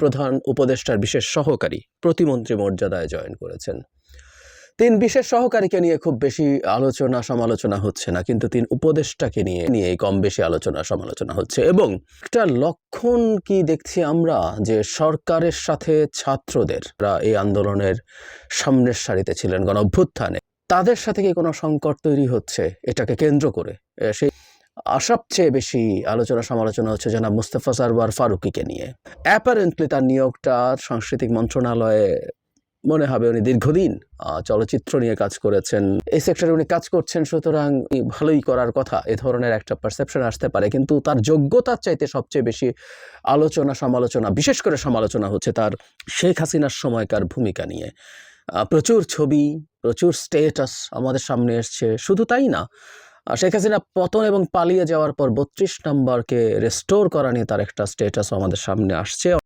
প্রধান উপদেষ্টার বিশেষ সহকারী প্রতিমন্ত্রী মর্যাদায় জয়েন করেছেন। তিন বিশেষ সহকারীকে নিয়ে খুব বেশি আলোচনা সমালোচনা হচ্ছে না, কিন্তু তিন উপদেষ্টাকে নিয়ে নিয়ে কম বেশি আলোচনা সমালোচনা হচ্ছে। এবং একটা লক্ষণ কি দেখছি আমরা, যে সরকারের সাথে ছাত্রদের এই আন্দোলনের সামনের সারিতে ছিলেন গণ অভ্যুত্থানে তাদের সাথে কি কোনো সংকট তৈরি হচ্ছে? এটাকে কেন্দ্র করে সেই সবচেয়ে বেশি আলোচনা সমালোচনা হচ্ছে জনাব মুস্তফা সারওয়ার ফারুকিকে নিয়ে। অ্যাপারেন্টলি তার নিয়োগটা সাংস্কৃতিক মন্ত্রণালয়ে মনে হবে উনি দীর্ঘদিন চলচ্চিত্র নিয়ে কাজ করেছেন। এই সেক্টরে উনি কাজ করছেন, সুতরাং ভালোই করার কথা, এ ধরনের একটা পারসেপশন আসতে পারে। কিন্তু তার যোগ্যতার চাইতে সবচেয়ে বেশি আলোচনা সমালোচনা, বিশেষ করে সমালোচনা হচ্ছে তার শেখ হাসিনার সময়কার ভূমিকা নিয়ে। প্রচুর ছবি, প্রচুর স্টেটাস আমাদের সামনে এসছে। শুধু তাই না শেখ হাসিনা পতন এবং পালিয়ে যাওয়ার পর বত্রিশ নম্বরকে রেস্টোর করা নিয়ে তার একটা স্টেটাসও আমাদের সামনে আসছে।